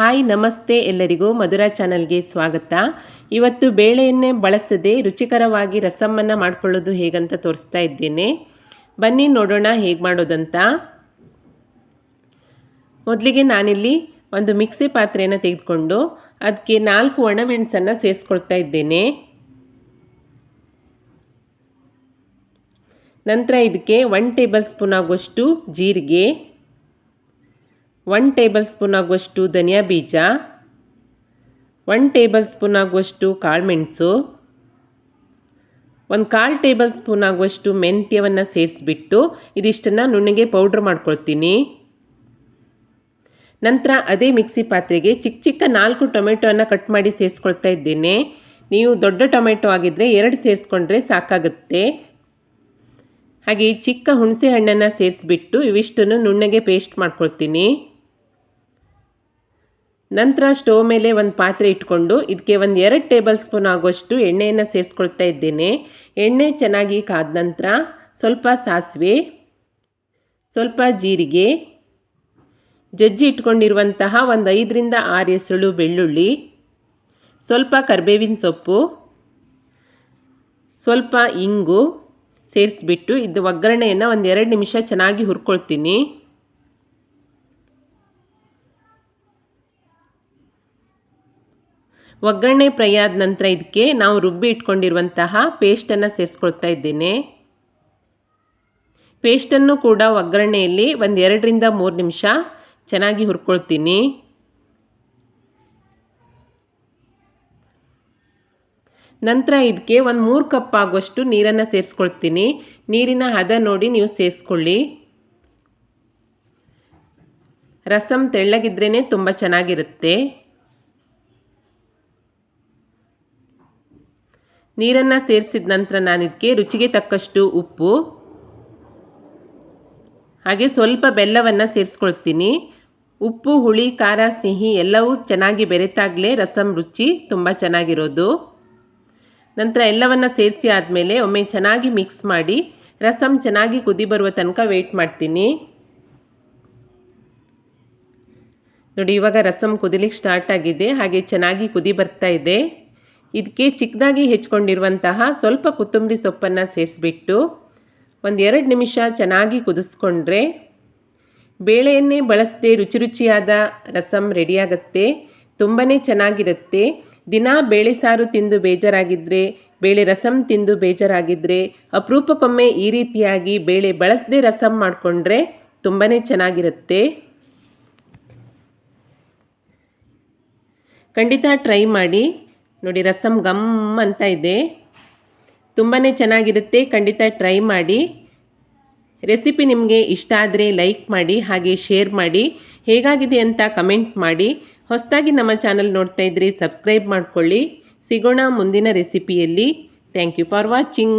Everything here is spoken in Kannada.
ಹಾಯ್, ನಮಸ್ತೆ ಎಲ್ಲರಿಗೂ ಮಧುರಾ ಚಾನಲ್ಗೆ ಸ್ವಾಗತ. ಇವತ್ತು ಬೇಳೆಯನ್ನೇ ಬಳಸದೆ ರುಚಿಕರವಾಗಿ ರಸಮ್ಮನ್ನು ಮಾಡ್ಕೊಳ್ಳೋದು ಹೇಗಂತ ತೋರಿಸ್ತಾ ಇದ್ದೇನೆ. ಬನ್ನಿ ನೋಡೋಣ ಹೇಗೆ ಮಾಡೋದಂತ. ಮೊದಲಿಗೆ ನಾನಿಲ್ಲಿ ಒಂದು ಮಿಕ್ಸಿ ಪಾತ್ರೆಯನ್ನು ತೆಗೆದುಕೊಂಡು ಅದಕ್ಕೆ ನಾಲ್ಕು ಒಣಮೆಣಸನ್ನು ಸೇರಿಸ್ಕೊಳ್ತಾ ಇದ್ದೇನೆ. ನಂತರ ಇದಕ್ಕೆ ಒನ್ ಟೇಬಲ್ ಸ್ಪೂನ್ ಆಗುವಷ್ಟು ಜೀರಿಗೆ ಒನ್ ಟೇಬಲ್ ಸ್ಪೂನ್ ಆಗುವಷ್ಟು ಧನಿಯಾ ಬೀಜ. ಒನ್ ಟೇಬಲ್ ಸ್ಪೂನ್ ಆಗುವಷ್ಟು ಕಾಳುಮೆಣಸು ಒಂದು ಕಾಲು ಟೇಬಲ್ ಸ್ಪೂನ್ ಆಗುವಷ್ಟು ಮೆಂತ್ಯವನ್ನು ಸೇರಿಸಿಬಿಟ್ಟು ಇದಿಷ್ಟನ್ನು ನುಣ್ಣಗೆ ಪೌಡ್ರ್ ಮಾಡ್ಕೊಳ್ತೀನಿ. ನಂತರ ಅದೇ ಮಿಕ್ಸಿ ಪಾತ್ರೆಗೆ ಚಿಕ್ಕ ಚಿಕ್ಕ ನಾಲ್ಕು ಟೊಮೆಟೊವನ್ನು ಕಟ್ ಮಾಡಿ ಸೇರಿಸ್ಕೊಳ್ತಾ ಇದ್ದೇನೆ. ನೀವು ದೊಡ್ಡ ಟೊಮೆಟೊ ಆಗಿದ್ದರೆ ಎರಡು ಸೇರಿಸ್ಕೊಂಡ್ರೆ ಸಾಕಾಗುತ್ತೆ. ಹಾಗೆ ಚಿಕ್ಕ ಹುಣಸೆ ಹಣ್ಣನ್ನು ಸೇರಿಸ್ಬಿಟ್ಟು ಇವಿಷ್ಟನ್ನು ನುಣ್ಣಗೆ ಪೇಸ್ಟ್ ಮಾಡ್ಕೊಳ್ತೀನಿ. ನಂತರ ಸ್ಟೋವ್ ಮೇಲೆ ಒಂದು ಪಾತ್ರೆ ಇಟ್ಕೊಂಡು ಇದಕ್ಕೆ ಒಂದು ಎರಡು ಟೇಬಲ್ ಸ್ಪೂನ್ ಆಗುವಷ್ಟು ಎಣ್ಣೆಯನ್ನು ಸೇರಿಸ್ಕೊಳ್ತಾ ಇದ್ದೇನೆ. ಎಣ್ಣೆ ಚೆನ್ನಾಗಿ ಕಾದ ನಂತರ ಸ್ವಲ್ಪ ಸಾಸಿವೆ, ಸ್ವಲ್ಪ ಜೀರಿಗೆ, ಜಜ್ಜಿ ಇಟ್ಕೊಂಡಿರುವಂತಹ ಒಂದು ಐದರಿಂದ ಆರು ಎಸಳು ಬೆಳ್ಳುಳ್ಳಿ, ಸ್ವಲ್ಪ ಕರ್ಬೇವಿನ ಸೊಪ್ಪು, ಸ್ವಲ್ಪ ಇಂಗು ಸೇರಿಸ್ಬಿಟ್ಟು ಇದು ಒಗ್ಗರಣೆಯನ್ನು ಒಂದು ಎರಡು ನಿಮಿಷ ಚೆನ್ನಾಗಿ ಹುರ್ಕೊಳ್ತೀನಿ. ಒಗ್ಗರಣೆ ಫ್ರೈ ನಂತರ ಇದಕ್ಕೆ ನಾವು ರುಬ್ಬಿ ಇಟ್ಕೊಂಡಿರುವಂತಹ ಪೇಸ್ಟನ್ನು ಸೇರಿಸ್ಕೊಳ್ತಾ ಇದ್ದೇನೆ. ಪೇಸ್ಟನ್ನು ಕೂಡ ಒಗ್ಗರಣೆಯಲ್ಲಿ ಒಂದು ಎರಡರಿಂದ ಮೂರು ನಿಮಿಷ ಚೆನ್ನಾಗಿ ಹುರ್ಕೊಳ್ತೀನಿ. ನಂತರ ಇದಕ್ಕೆ ಒಂದು ಮೂರು ಕಪ್ ಆಗುವಷ್ಟು ನೀರನ್ನು ಸೇರಿಸ್ಕೊಳ್ತೀನಿ. ನೀರಿನ ಹದ ನೋಡಿ ನೀವು ಸೇರಿಸ್ಕೊಳ್ಳಿ. ರಸಮ್ ತೆಳ್ಳಗಿದ್ರೇ ತುಂಬ ಚೆನ್ನಾಗಿರುತ್ತೆ. ನೀರನ್ನು ಸೇರಿಸಿದ ನಂತರ ನಾನು ಇದಕ್ಕೆ ರುಚಿಗೆ ತಕ್ಕಷ್ಟು ಉಪ್ಪು. ಹಾಗೆ ಸ್ವಲ್ಪ ಬೆಲ್ಲವನ್ನು ಸೇರಿಸ್ಕೊಳ್ತೀನಿ. ಉಪ್ಪು, ಹುಳಿ, ಖಾರ, ಸಿಹಿ ಎಲ್ಲವೂ ಚೆನ್ನಾಗಿ ಬೆರೆತಾಗಲೇ ರಸಂ ರುಚಿ ತುಂಬ ಚೆನ್ನಾಗಿರೋದು. ನಂತರ ಎಲ್ಲವನ್ನು ಸೇರಿಸಿ ಆದಮೇಲೆ ಒಮ್ಮೆ ಚೆನ್ನಾಗಿ ಮಿಕ್ಸ್ ಮಾಡಿ ರಸಂ ಚೆನ್ನಾಗಿ ಕುದಿ ಬರುವ ತನಕ ವೆಯ್ಟ್ ಮಾಡ್ತೀನಿ. ನೋಡಿ ಇವಾಗ ರಸಮ್ ಕುದಿಲಿಕ್ಕೆ ಸ್ಟಾರ್ಟ್ ಆಗಿದೆ, ಹಾಗೆ ಚೆನ್ನಾಗಿ ಕುದಿ ಬರ್ತಾ ಇದೆ. ಇದಕ್ಕೆ ಚಿಕ್ಕದಾಗಿ ಹೆಚ್ಕೊಂಡಿರುವಂತಹ ಸ್ವಲ್ಪ ಕೊತ್ತಂಬರಿ ಸೊಪ್ಪನ್ನು ಸೇರಿಸ್ಬಿಟ್ಟು ಒಂದು ಎರಡು ನಿಮಿಷ ಚೆನ್ನಾಗಿ ಕುದಿಸ್ಕೊಂಡ್ರೆ ಬೇಳೆಯನ್ನೇ ಬಳಸದೆ ರುಚಿ ರುಚಿಯಾದ ರಸಂ ರೆಡಿಯಾಗತ್ತೆ ತುಂಬಾ ಚೆನ್ನಾಗಿರುತ್ತೆ. ದಿನ ಬೇಳೆ ಸಾರು ತಿಂದು ಬೇಜಾರಾಗಿದ್ದರೆ ಬೇಳೆ ರಸಂ ತಿಂದು ಬೇಜಾರಾಗಿದ್ದರೆ ಅಪರೂಪಕ್ಕೊಮ್ಮೆ ಈ ರೀತಿಯಾಗಿ ಬೇಳೆ ಬಳಸದೆ ರಸಂ ಮಾಡಿಕೊಂಡ್ರೆ ತುಂಬಾ ಚೆನ್ನಾಗಿರುತ್ತೆ. ಖಂಡಿತ ಟ್ರೈ ಮಾಡಿ. ನೋಡಿ ರಸಮ್ ಗಮ್ ಅಂತ ಇದೆ. ತುಂಬಾ ಚೆನ್ನಾಗಿರುತ್ತೆ, ಖಂಡಿತ ಟ್ರೈ ಮಾಡಿ. ರೆಸಿಪಿ ನಿಮಗೆ ಇಷ್ಟ ಆದರೆ ಲೈಕ್ ಮಾಡಿ, ಹಾಗೆ ಶೇರ್ ಮಾಡಿ. ಹೇಗಾಗಿದೆ ಅಂತ ಕಮೆಂಟ್ ಮಾಡಿ. ಹೊಸದಾಗಿ ನಮ್ಮ ಚಾನಲ್ ನೋಡ್ತಾ ಇದ್ರಿ ಸಬ್ಸ್ಕ್ರೈಬ್ ಮಾಡಿಕೊಳ್ಳಿ. ಸಿಗೋಣ ಮುಂದಿನ ರೆಸಿಪಿಯಲ್ಲಿ. Thank you for watching.